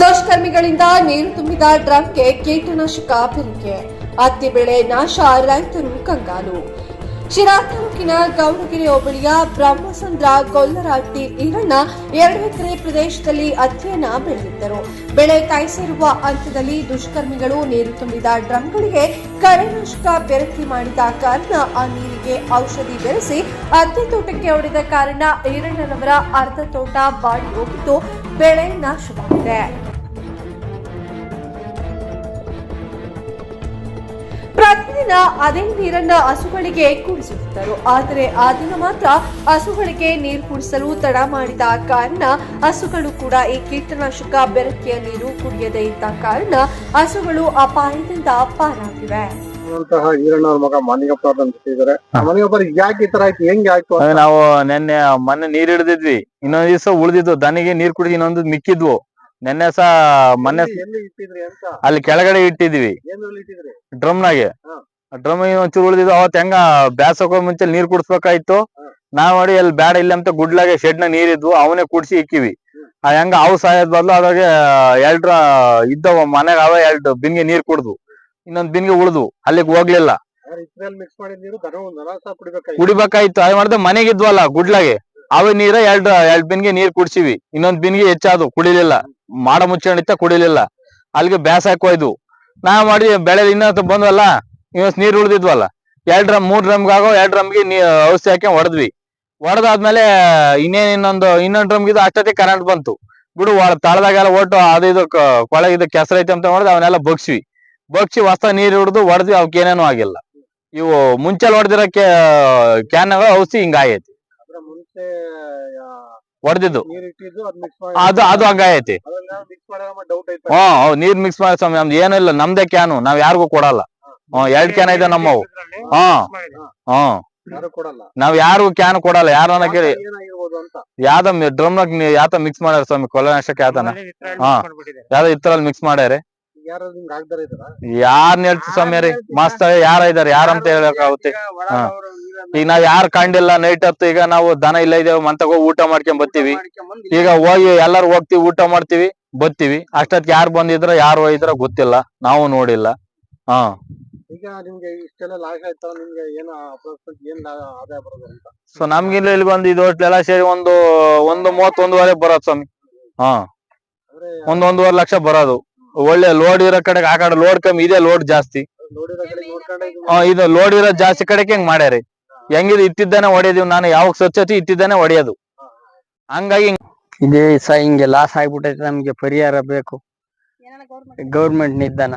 ದುಷ್ಕರ್ಮಿಗಳಿಂದ ನೀರು ತುಂಬಿದ ಡ್ರಮ್ಗೆ ಕೀಟನಾಶಕ ಬೆಂಕಿ ಹತ್ತಿ ಬೆಳೆ ನಾಶ ರೈತರು ಕಂಗಾಲು. ಶಿರಾ ತಾಲೂಕಿನ ಗೌಡಗಿರಿ ಹೋಬಳಿಯ ಬ್ರಹ್ಮಸಂದ್ರ ಗೊಲ್ಲರಾಟ್ಟಿ ಈರಣ್ಣ ಎರಡು ಎಕರೆ ಪ್ರದೇಶದಲ್ಲಿ ಅಧ್ಯಯನ ಬೆಳೆದಿದ್ದರು. ಬೆಳೆ ಕಾಯಿಸಿರುವ ಹಂತದಲ್ಲಿ ದುಷ್ಕರ್ಮಿಗಳು ನೀರು ತುಂಬಿದ ಡ್ರಮ್ಗಳಿಗೆ ಕರೆನಾಶಕ ಬೆರಕಿ ಮಾಡಿದ ಕಾರಣ ಆ ನೀರಿಗೆ ಔಷಧಿ ಬೆರೆಸಿ ಅತ್ತೆ ತೋಟಕ್ಕೆ ಹೊಡೆದ ಕಾರಣ ಈರಣ್ಣನವರ ಅರ್ಧ ತೋಟ ಬಾಡಿ ಹೋಗಿದ್ದು ಬೆಳೆ ನಾಶವಾಗಿದೆ. ಪ್ರತಿದಿನ ಅದೇ ನೀರನ್ನ ಹಸುಗಳಿಗೆ ಕುಡಿಸುತ್ತಿದ್ದರು. ಆದರೆ ಆ ದಿನ ಮಾತ್ರ ಹಸುಗಳಿಗೆ ನೀರು ಕುಡಿಸಲು ತಡ ಮಾಡಿದ ಕಾರಣ ಹಸುಗಳು ಕೂಡ ಈ ಕೀಟನಾಶಕ ಬೆರಕೆಯ ನೀರು ಕುಡಿಯದೇ ಇದ್ದ ಕಾರಣ ಹಸುಗಳು ಅಪಾಯದಿಂದ ಪಾರಾಗಿವೆ. ಅಂತಹ ಈರಣ್ಣವ್ರ ಮಗ ಮನಿಗಪ್ಪ ಅಂತ ಇದ್ದಾರೆ ಮನಿಗಪ್ಪ ಯಾಕೆ ಈ ತರ ಆಯ್ತು? ಹೆಂಗ್ ಆಯ್ತು ನಾವು ನೆನ್ನೆ ಮೊನ್ನೆ ನೀರ್ ಹಿಡಿದಿದ್ವಿ. ಇನ್ನೊಂದ್ ದಿವಸ ಉಳಿದಿದ್ವು ದನಿಗೆ ನೀರ್ ಕುಡಿದು ಇನ್ನೊಂದು ಮಿಕ್ಕಿದ್ವು. ನೆನ್ನೆ ಸಹ ಮೊನ್ನೆ ಎಲ್ಲಿ- ಎಲ್ಲಿ ಇಟ್ಟಿದ್ರಿ ಅಂತ? ಅಲ್ಲಿ ಕೆಳಗಡೆ ಇಟ್ಟಿದ್ವಿ ಡ್ರಮ್ನಾಗೆ ಇಟ್ಟಿದ್ರಿ ಡ್ರಮ್ ನಾಗೆ ಹಾ. ಡ್ರಮ್ ಒಂಚೂರು ಉಳಿದಿದ್ವು ಅವತ್ ಹೆಂಗ ಬ್ಯಾಸಕ್ಕೋ ಮುಂಚೆ ನೀರ್ ಕುಡಿಸ್ಬೇಕಾಯ್ತು. ನಾ ನಾವ್ ನೋಡಿ ಅಲ್ಲಿ ಬ್ಯಾಡ ಇಲ್ಲ ಅಂತ ಗುಡ್ಲಾಗೆ ಶೆಡ್ನ ನೀರಿದ್ವು ಇದ್ವು ಅವನೇ ಕುಡ್ಸಿ ಇಕ್ಕಿವಿ. ಆ ಹೆಂಗ ಅವು ಸಾಯೋದ್ ಬದ್ಲು ಅದ್ರಾಗೆ ಎಲ್ಡ್ರ ಇದ್ದವ ಮನೆಗ ಅವ ಎರಡು ಬಿನ್ಗೆ ನೀರ್ ಕುಡ್ದು. ಇನ್ನೊಂದ್ ಬಿನ್ಗೆ ಉಳ್ದು ಅಲ್ಲಿಗೆ ಹೋಗ್ಲಿಲ್ಲ. ಇದ್ರಲ್ಲಿ ಮಿಕ್ಸ್ ಮಾಡಿದ ನೀರು ದನ ನರಸ ಕುಡಿಬೇಕಾಯ್ತು? ಕುಡಿಬೇಕಾಯ್ತು ಅದ್ ಮಾಡ್ದೆ ಮನೆಗಿದ್ವಲ್ಲ ಗುಡ್ಲಾಗೆ. ಅವೇ ನೀರ ಎರಡ್ ಎರಡ್ ಬಿನ್ಗೆ ನೀರ್ ಕುಡ್ಸಿವಿ. ಇನ್ನೊಂದ್ ಬಿನ್ಗೆ ಹೆಚ್ಚಾದು ಕುಡಿಲಿಲ್ಲ. ಮಾಡ ಮುಚ್ಕೊಂಡಿತ್ತ ಕುಡಿಲಿಲ್ಲ. ಅಲ್ಲಿಗೆ ಬ್ಯಾಸ ಹಾಕೋಯ್ದು ನಾ ಮಾಡಿ ಬೆಳೆ ಇನ್ನೊಂದು ಬಂದ್ವಲ್ಲ ಇವತ್ತು ನೀರ್ ಉಳ್ದಿದ್ವಲ್ಲ, ಎರಡ್ ಡ್ರಮ್ ಮೂರ್ ಡ್ರಮ್ಗಾಗೋ ಎರಡ್ ಡ್ರಮ್ಗೆ ನೀ, ಔಷಧಿ ಹಾಕಿ ಹೊಡೆದ್ವಿ ಹೊಡೆದಾದ್ಮೇಲೆ ಇನ್ನೇನ್ ಇನ್ನೊಂದು, ಇನ್ನೊಂದ್ ಡ್ರಮ್ಗಿದು ಅಷ್ಟೊತ್ತಿ ಕರೆಂಟ್ ಬಂತು. ಬಿಡು ತಳದಾಗೆಲ್ಲ ಒಟ್ಟು ಅದು ಇದು ಕೊಳಗಿದ ಕೆಸರು ಕೆಸರೈತೆ ಅಂತ ಹೊಡೆದು ಅವನ್ನೆಲ್ಲ ಬಗ್ಸ್ವಿ. ಬಗ್ಸಿ ಹೊಸ ನೀರ್ ಹಿಡಿದು ಹೊಡೆದ್ವಿ ಅವಕ್ಕೆ ಏನೇನು ಆಗಿಲ್ಲ. ಇವು ಮುಂಚೆಲ್ ಹೊಡೆದಿರೋ ಕ್ಯಾನ್ಗಳು ಔಷಧಿ ಹಿಂಗಾಗೈತಿ ಆ, ಹೊಡೆದಿದ್ದು ಅದ್ ಮಿಕ್ಸ್ ಮಾಡಿ ಅದು ಅದು ಹಂಗಾಗೈತಿ ಅದನ್ನ ಮಿಕ್ಸ್ ಮಾಡಿ ಡೌಟ್ ಐತೆ. ಹ್ಮ್ ಹೌದ್ ನೀರ್ ಮಿಕ್ಸ್ ಮಾಡಿ ಸ್ವಾಮಿ ನಮ್ದು ಏನಿಲ್ಲ ಇಲ್ಲ ನಮ್ದೇ ಕ್ಯಾನು ನಾವ್ ಯಾರಿಗೂ ಕೊಡಲ್ಲ. ಹ್ಮ್ ಎರಡ್ ಕ್ಯಾನ್ ಇದೆ ನಮ್ಮವು. ಹ್ಮ್ ಹ್ಮ್. ಯಾರು ಕೊಡಲ್ಲ. ನಾವ್ ಯಾರಿಗೂ ಕ್ಯಾನ್ ಕೊಡಲ್ಲ ಯಾರನ್ನ ಕೇಳಿ. ಏನಾಗಿರ್ಬೋದು ಅಂತ. ಯಾವ್ದ ಡ್ರಮ್ ಯಾತ ಮಿಕ್ಸ್ ಮಾಡ್ಯಾರ ಸ್ವಾಮಿ ಕೊಲೆನಾಶಕ ಯಾತನ ಹಾ. ಯಾವ್ದ ಇತ್ತರಲ್ಲಿ ಮಿಕ್ಸ್ ಮಾಡ್ಯಾರ. ಯಾರು ಹಿಂಗ್ ಆಗ್ದಾರ ಇದಾರ ಯಾರ್ನ ಹೇಳ್ತಿ ಸ್ವಾಮಿ ರೀ ಮಸ್ತ್ ಯಾರ ಇದಾರೆ? ಯಾರಂತ ಹೇಳಕ್ಕಾಗುತ್ತೆ ಹಾ. ಈಗ ನಾವ್ ಯಾರು ಕಂಡಿಲ್ಲ ನೈಟ್ ಹೊತ್ತು ಈಗ ನಾವು ದನ ಇಲ್ಲ ಇದೇವ್ ಮಂತಗ ಊಟ ಮಾಡ್ಕೊಂಡ್ ಬರ್ತೀವಿ. ಈಗ ಹೋಗಿ ಎಲ್ಲಾರು ಹೋಗ್ತಿವಿ ಊಟ ಮಾಡ್ತೀವಿ ಬರ್ತೀವಿ. ಅಷ್ಟೊತ್ತಿಗೆ ಯಾರು ಬಂದಿದ್ರ ಯಾರು ಹೋಗಿದ್ರ ಗೊತ್ತಿಲ್ಲ. ನಾವು ನೋಡಿಲ್ಲ. ಹಾ. ಈಗ ನಿಮ್ಗೆ ಇಷ್ಟೆಲ್ಲ ಲಾಸ್ ಆಯ್ತು ನಿಮ್ಗೆ ಏನ approximate ಏನ್ ಲಾ- ಆದಾಯ ಬರೋದು ಅಂತ? ಸೊ ನಮ್ಗೆ ಇಲ್ಲಿ ಬಂದು ಇದು ಎಲ್ಲ ಸೇರಿ ಒಂದು ಒಂದು ಮೂವತ್ತ್ ಒಂದೂವರೆ ಬರೋದು ಸ್ವಾಮಿ. ಹಾ. ಅಂದ್ರೆ ಒಂದ್ ಒಂದೂವರೆ ಲಕ್ಷ ಬರೋದು. ಒಳ್ಳೆ ಲೋಡ್ ಇರೋ ಕಡೆಗೆ ಆ ಕಡೆ ಲೋಡ್ ಕಮ್ಮಿ ಇದೆ ಲೋಡ್ ಜಾಸ್ತಿ. ನೋಡಿರೋ ಕಡೆ ನೋಡ್ಕೊಂಡೆ ಇದು ಇದು ಲೋಡ್ ಇರೋ ಜಾಸ್ತಿ ಕಡೆಗೆ ಹೆಂಗ್ ಮಾಡ್ಯಾರಿ? ಹೆಂಗಿದ್? ಇಟ್ಟಿದ್ದಾನೆ ಹೊಡೆದಿವ್ ನಾನು ಯಾವಾಗ ಸ್ವಚ್ಛತೆ ಇಟ್ಟಿದ್ದಾನೆ ಹೊಡೆಯೋದು. ಹಂಗಾಗಿ ಇದೇ ಸ ಹಿಂಗೆ ಲಾಸ್ ಆಗ್ಬಿಟ್ಟೈತೆ ನಮ್ಗೆ. ಪರಿಹಾರ ಬೇಕು. ಗೌರ್ಮೆಂಟ್ ನಿದ್ದಾನ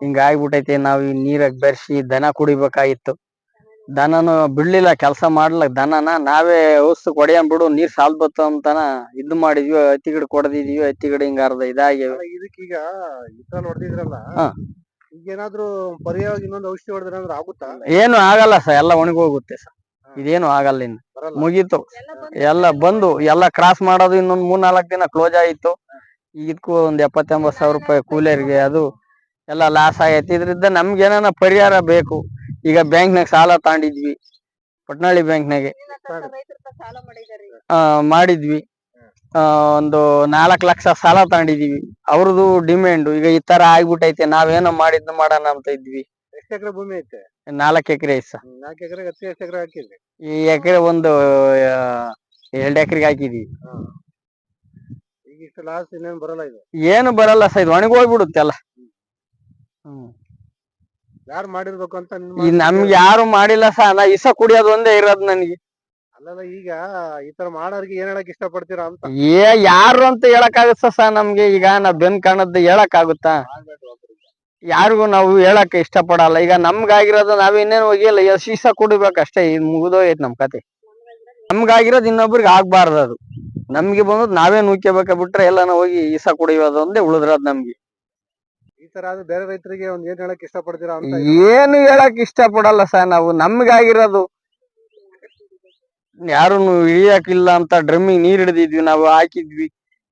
ಹಿಂಗ ಆಗ್ಬಿಟ್ಟೈತೆ. ನಾವ್ ಈ ನೀರಾಗ ಬೆರ್ಸಿ ದನ ಕುಡಿಬೇಕಾಗಿತ್ತು. ದನನು ಬಿಡ್ಲಿಲ್ಲ. ಕೆಲಸ ಮಾಡ್ಲಕ್ ದನನ ನಾವೇ ಔಷಧ ಕೊಡೆಯನ್ ಬಿಡು ನೀರ್ ಸಾಲ್ ಬತ್ತು ಅಂತಾನ ಇದ್ ಮಾಡಿದ್ವಿ. ಹತ್ತಿ ಗಿಡ ಕೊಡದಿದ್ವಿ. ಹತ್ತಿ ಗಿಡ ಹಿಂಗ ಅರ್ಧ ಇದಾಗಿ ಅಲ್ಲ, ಇದಕ್ಕೀಗ ಇದ್ರಲ್ಲಿ ಹೊಡೆದಿದ್ರಲ್ಲ ಹಾ. ಈಗ ಏನಾದ್ರು ಪರಿಹಾರ ಇನ್ನೊಂದು ಔಷಧಿ ಹೊಡೆದ್ರೆ ಅಂದ್ರೆ ಆಗುತ್ತಾ? ಏನು ಆಗಲ್ಲ ಸರ್ ಎಲ್ಲ ಒಣಗೋಗುತ್ತೆ ಸರ್. ಇದೇನು ಆಗಲ್ಲ ಇನ್ನು. ಬರಲ್ಲ. ಮುಗೀತು. ಎಲ್ಲ ಬಂದು ಎಲ್ಲ ಕ್ರಾಸ್ ಮಾಡೋದು ಇನ್ನೊಂದು ಮೂರ್ ನಾಲ್ಕು ದಿನ ಕ್ಲೋಸ್ ಆಯಿತು. ಈಗ ಇದಕ್ಕೂ ಒಂದ್ ಎಪ್ಪತ್ತೆಂಬತ್ ಸಾವಿರ ರೂಪಾಯಿ ಕೂಲಿಯರ್ಗೆ ಅದು ಎಲ್ಲ ಲಾಸ್ ಆಗೈತಿ. ಇದ್ರಿಂದ ನಮ್ಗೆ ಏನಾನ ಪರಿಹಾರ ಬೇಕು. ಈಗ ಬ್ಯಾಂಕ್ನಾಗ ಸಾಲ ತಾಂಡಿದ್ವಿ ಪಟ್ನಾಳಿ ಬ್ಯಾಂಕ್ನಾಗೆ. ಆ ಮಾಡಿದ್ವಿ. ಒಂದು ನಾಲ್ಕ್ ಲಕ್ಷ ಸಾಲ ತಗೊಂಡಿದೀವಿ. ಅವ್ರದ್ದು ಡಿಮ್ಯಾಂಡ್ ಈಗ ಈ ತರ ಆಗ್ಬಿಟ್ಟೈತೆ ನಾವೇನೋ ಮಾಡಿದ್ನ ಮಾಡೋಣ ಅಂತ ಇದ್ವಿ. ಎಷ್ಟು ಎಕರೆ ಭೂಮಿ ಐತೆ? ನಾಲ್ಕ್ ಎಕರೆ ಐತ್ ಸರ್. ನಾಲ್ಕು ಎಕರೆ ಹತ್ತು ಎಷ್ಟು ಎಕರೆ ಹಾಕಿದ್ರಿ. ಈ ಎಕರೆ ಒಂದು ಎರಡು ಎಕರೆಗೆ ಹಾಕಿದೀವಿ. ಈಗ ಇಷ್ಟು ಲಾಸ್ ಇನ್ನೇನ್ ಬರಲ್ಲ ಇದು. ಏನು ಬರಲ್ಲ ಸರ್ ಇದು ಒಣಗೋಗ್ಬಿಡುತ್ತೆ ಅಲ್ಲ. ಹ್ಮ್. ಯಾರು ಮಾಡಿರ್ಬೇಕು ಅಂತ ನಮ್ಗೆ ಯಾರು ಮಾಡಿಲ್ಲ ಸರ್ ನಾ ಇಸ ಕುಡಿಯೋದು ಒಂದೇ ಇರೋದು ನನಗೆ. ಅಲ್ಲಲ್ಲ ಈಗ ಈ ತರ ಮಾಡೋರ್ಗೆ ಏನ್ ಹೇಳಕ್ ಇಷ್ಟಪಡ್ತೀರಾ ಅಂತ. ಏ ಯಾರು ಅಂತ ಹೇಳಕ್ ಆಗುತ್ತ ಸರ್ ನಮ್ಗೆ? ಈಗ ನಾ ಬೆನ್ ಕಾಣದ್ ಹೇಳಕ್ ಆಗುತ್ತಾ ಯಾರಿಗೂ ನಾವು ಹೇಳಕ್ ಇಷ್ಟ ಪಡಲ್ಲ ಈಗ ನಮ್ಗಾಗಿರೋದು ನಾವ್ ಇನ್ನೇನು ಹೋಗಿಲ್ಲ ಶೀಸ ಕುಡಿಬೇಕು ಅಷ್ಟೇ ಇದು ಮುಗಿದೋಗೈತ್ ನಮ್ ಕತೆ. ನಮ್ಗಾಗಿರೋದು ಇನ್ನೊಬ್ರಿಗೆ ಆಗ್ಬಾರ್ದು ಅದು. ನಮ್ಗೆ ಬಂದದ್ ನಾವೇ ನೂಕ್ಯಬೇಕ ಬಿಟ್ರೆ ಎಲ್ಲಾನ ಹೋಗಿ ಈಸ ಕುಡಿಯೋದು ಒಂದೇ ಉಳಿದ್ರದ್ ನಮ್ಗೆ. ಈ ತರ ಆದ್ರೆ ಬೇರೆ ರೈತರಿಗೆ ಒಂದ್ ಏನ್ ಹೇಳಕ್ ಇಷ್ಟಪಡ್ತೀರಾ ಅಂತ ಏನು ಹೇಳಕ್ ಇಷ್ಟಪಡಲ್ಲ ಸರ್ ನಾವು. ನಮ್ಗಾಗಿರೋದು ಯಾರನ್ನು ಇಳಿಯಾಕಿಲ್ಲ ಅಂತ ಡ್ರಮ್ಮಿಗೆ ನೀರ್ ಹಿಡಿದಿದ್ವಿ, ನಾವು ಹಾಕಿದ್ವಿ.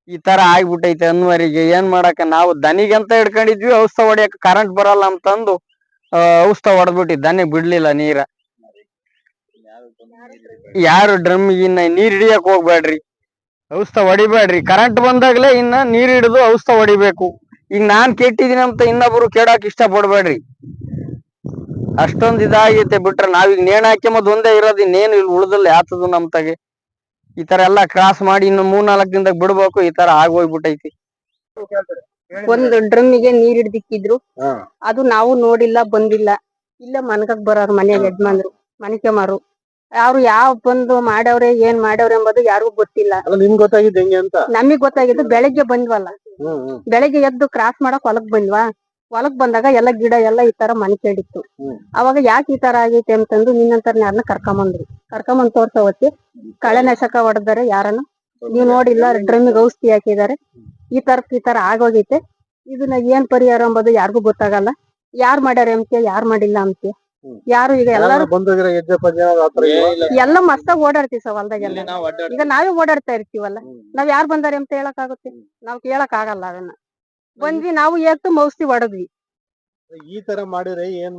ಈ ತರ ಆಗ್ಬಿಟ್ಟೈತೆ ಅನ್ನುವರಿಗೆ ಏನ್ ಮಾಡಕ, ನಾವು ದನಿಗಂತ ಹಿಡ್ಕೊಂಡಿದ್ವಿ ಔಷಧ ಹೊಡಿಯಕ್ ಕರೆಂಟ್ ಬರಲ್ಲ ಅಂತಂದು ಔಷಧ ಹೊಡೆದ್ಬಿಟ್ಟಿ ದನಿ ಬಿಡ್ಲಿಲ್ಲ ನೀರ. ಯಾರು ಡ್ರಮ್ಮಿಗಿನ್ನ ನೀರ್ ಹಿಡಿಯಕ್ ಹೋಗ್ಬೇಡ್ರಿ. ಔಷಧ ಹೊಡಿಬೇಡ್ರಿ. ಕರೆಂಟ್ ಬಂದಾಗ್ಲೇ ಇನ್ನ ನೀರ್ ಹಿಡಿದು ಔಷಧ ಹೊಡಿಬೇಕು. ಈಗ ನಾನ್ ಕೆಟ್ಟಿದೀನಿ ಅಂತ ಇನ್ನೊಬ್ರು ಕೇಳಕ್ ಇಷ್ಟ ಪಡ್ಬೇಡ್ರಿ ಅಷ್ಟೊಂದ್ ಇದಾಗೈತೆ ಬಿಟ್ರೆ ನಾವೀಗ ನೇಣ್ ಹಾಕ್ಯಂಬದ್ ಒಂದೇ ಇರೋದು ಇನ್ನೇನು ಇಲ್ಲಿ ಉಳ್ದಲ್ಲ ಯಾತದು ನಮ್ ತಗೆ. ಈ ತರ ಎಲ್ಲಾ ಕ್ರಾಸ್ ಮಾಡಿ ಇನ್ನು ಮೂರ್ ನಾಲ್ಕ್ ದಿನದಾಗ ಬಿಡ್ಬೇಕು ಈ ತರ ಆಗೋಗ್ಬಿಟ್ಟೈತಿ ಒಂದು ಡ್ರಮ್ಮಿಗೆ ನೀರ್ ಹಿಡ್ದಿಕ್ಕಿದ್ರು. ಅದು ನಾವು ನೋಡಿಲ್ಲ ಬಂದಿಲ್ಲ. ಇಲ್ಲ ಮನ್ಗಕ್ ಬರೋರು ಮನೆಯಾಗ ಯಜಮಾನ್ರು ಮನಿಕೆಮಾರು. ಅವ್ರು ಯಾವ ಬಂದು ಮಾಡವ್ರೆ ಏನ್ ಮಾಡವ್ರೆ ಎಂಬುದು ಯಾರಿಗೂ ಗೊತ್ತಿಲ್ಲ. ನಮಗ್ ನಿಮ್ಗೆ ಗೊತ್ತಾಗಿದ್ದು ಹೆಂಗೆ ಅಂತ? ನಮಗ್ ಗೊತ್ತಾಗಿದ್ದು ಬೆಳಗ್ಗೆ ಬಂದ್ವಲ್ಲ. ಬೆಳಗ್ಗೆ ಎದ್ದು ಕ್ರಾಸ್ ಮಾಡಕ್ ಹೊಲಕ್ ಬಂದ್ವಾ? ಹೊಲಕ್ ಬಂದಾಗ ಎಲ್ಲ ಗಿಡ ಎಲ್ಲ ಈ ತರ ಮನಿಕೆಡಿತ್ತು ಕೇಳಿತ್ತು ಅವಾಗ ಯಾಕೆ ಈ ತರ ಆಗೈತೆ ಅಂತಂದು ನಿನ್ನಂತರ ಯಾರನ್ನ ಕರ್ಕೊಂಬಂದ್ರು. ಕರ್ಕೊಂಬಂದ್ ತೋರ್ಸವತ್ತಿ ಕಳೆನಾಶಕ ಹೊಡೆದಾರೆ ಯಾರನ್ನ? ನೀವ್ ನೋಡಿಲ್ಲ ಡ್ರಮ್ಮಿಗೆ ಔಷಧಿ ಹಾಕಿದಾರೆ ಈ ತರ ಈ ತರ ಆಗೋಗೈತೆ. ಇದನ್ನ ಏನ್ ಪರಿಹಾರ ಎಂಬುದು ಯಾರಿಗೂ ಗೊತ್ತಾಗಲ್ಲ. ಯಾರ್ ಮಾಡ್ಯಾರ ಅಂತೆ ಯಾರ್ ಮಾಡಿಲ್ಲ ಅಂತೆ ಯಾರು ಈಗ ಎಲ್ಲಾರು ಎಲ್ಲ ಮಸ್ತಾಗ್ ಓಡಾಡ್ತೀವಿ ಸರ್ ಹೊಲ್ದಾಗೆಲ್ಲ. ಈಗ ನಾವೇ ಓಡಾಡ್ತಾ ಇರ್ತೀವಲ್ಲ. ನಾವ್ ಯಾರ್ ಬಂದಾರೆ ಅಂತ ಹೇಳಕ್ ಆಗುತ್ತೆ? ನಾವ್ ಕೇಳಕ್ ಆಗಲ್ಲ ಅದನ್ನ. ಬಂದ್ವಿ ನಾವು ಎತ್ತು ಮೌಸ್ತಿ ಹೊಡದ್ವಿ ಈ ತರ ಮಾಡಿದ್ರೆ ಏನ್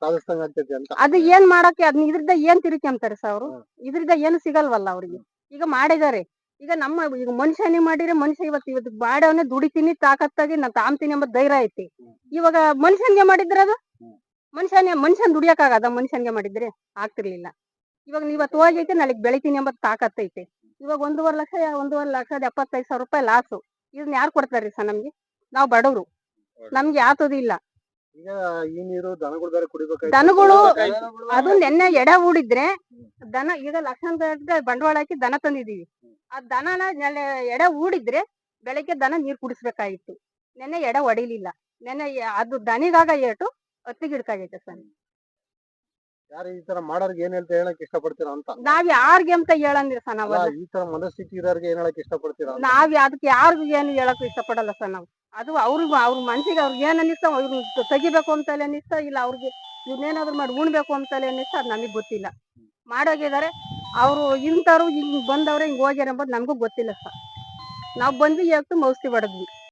ಸಾಧಿಸ್ದಂಗ ಆಗ್ತೈತಿ ಅಂತ ಅದು ಏನ್ ಮಾಡಕ್ಕೆ ಅದ್ ಇದ್ರಿಂದ ಏನ್ ಅಂತಾರೆ ಸರ್ ಅವ್ರು? ಇದ್ರಿಂದ ಏನು ಸಿಗಲ್ವಲ್ಲ ಅವ್ರಿಗೆ? ಈಗ ಮಾಡಿದಾರೆ. ಈಗ ನಮ್ಮ ಈಗ ಮನುಷ್ಯನೇ ಮಾಡಿದ್ರೆ ಮನುಷ್ಯ ಇವತ್ತು ಇವತ್ತು ಬಾಡವನ್ನೇ ದುಡಿತೀನಿ ತಾಕತ್ತಾಗಿ ನಾ ತಾಮ್ತೀನಿ ಎಂಬ ಧೈರ್ಯ ಐತಿ. ಇವಾಗ ಮನುಷ್ಯನ್ಗೆ ಮಾಡಿದ್ರೆ ಅದು. ಮನುಷ್ಯನೇ ಮನುಷ್ಯನ್ ದುಡಿಯಕ್ ಆಗದ ಮನುಷ್ಯನ್ಗೆ ಮಾಡಿದ್ರೆ? ಆಗ್ತಿರ್ಲಿಲ್ಲ. ಇವಾಗ ನೀವ್ ಇವತ್ತು ಹೋಗೈತೆ ನಾಳೆಗ್ ಬೆಳಿತೀನಿ ಎಂಬ ತಾಕತ್ತೈತೆ. ಇವಾಗ ಒಂದೂವರೆ ಲಕ್ಷ ಒಂದೂವರೆ ಲಕ್ಷದ ಎಪ್ಪತ್ತೈದು ಸಾವಿರ ರೂಪಾಯಿ ಲಾಸು ಇದನ್ನ ಯಾರು ಕೊಡ್ತಾರ್ರಿ ಸರ್ ನಮ್ಗೆ? ನಾವು ಬಡವ್ರು. ನಮ್ಗೆ ಯಾತದಿಲ್ಲ ಇಲ್ಲ. ಈಗ ಈ ನೀರು ದನಗಳು ಬೇರೆ ಕುಡಿಬೇಕಾಯ್ತು. ದನಗಳು ಅದು ನೆನ್ನೆ ಎಡ ಹೂಡಿದ್ರೆ ದನ ಈಗ ಲಕ್ಷಾಂತರ ಬಂಡವಾಳ ಹಾಕಿ ದನ ತಂದಿದೀವಿ ಆ ದನನ ಎಡ ಎಡೆ ಹೂಡಿದ್ರೆ ಬೆಳಗ್ಗೆ ದನ ನೀರ್ ಕುಡಿಸ್ಬೇಕಾಗಿತ್ತು ನೆನ್ನೆ ಎಡ ಹೊಡಿಲಿಲ್ಲ ನೆನ್ನೆ ಅದು ದನಿಗಾಗ ಏಟು ಹತ್ತಿ ಗಿಡಕ್ಕಾಗೈತೆ ಸರ್. ಯಾರು ಈ ತರ ಮಾಡೋರ್ಗೆ ಏನ್ ಹೇಳ್ತಾ ಹೇಳಕ್ ಇಷ್ಟಪಡ್ತೀರಾ ಅಂತ? ನಾವ್ ಯಾರ್ಗೆ ಅಂತ ಹೇಳಂಗಿಲ್ಲ ಸರ್ ಅಲ್ಲ ನಾವಲ್ಲ ಈ ತರ ಮನಸ್ಥಿತಿ ಇರೋರ್ಗೆ ಏನ್ ಹೇಳಕ್ ಇಷ್ಟಪಡ್ತೀರಾ ಅಂತ? ನಾವ್ ಅದಕ್ಕೆ ಯಾರಿಗೂ ಏನು ಹೇಳಕ್ ಇಷ್ಟಪಡಲ್ಲ ಸರ್ ನಾವು. ಅದು ಅವ್ರಿಗೆ ಅವ್ರ ಮನ್ಸಿಗೆ ಅವ್ರಿಗೆ ಏನ್ ಅನ್ನಿಸ್ತ ಅವ್ರು ತೆಗಿಬೇಕು ಅಂತಲೇ ಅನ್ನಿಸ್ತ ಇಲ್ಲ ಅವ್ರಿಗೆ ಇವ್ನೇನಾದ್ರು ಮಾಡಿ ಉಣ್ಬೇಕು ಅಂತಲೇ ಅನ್ನಿಸ್ತಾ ಅದ್ ನಮಗ್ ಗೊತ್ತಿಲ್ಲ. ಮಾಡೋಗಿದ್ದಾರೆ ಅವರು ಇಂಥವ್ರು ಹಿಂಗ್ ಬಂದವ್ರೆ ಹಿಂಗ್ ಹೋಗ್ಯಾರ ಎಂಬುದು ನಮಗೂ ಗೊತ್ತಿಲ್ಲ ಸರ್. ನಾವ್ ಬಂದ್ವಿ ಇವತ್ತು ಮೌಸ್ತಿ ಹೊಡೆದ್ವಿ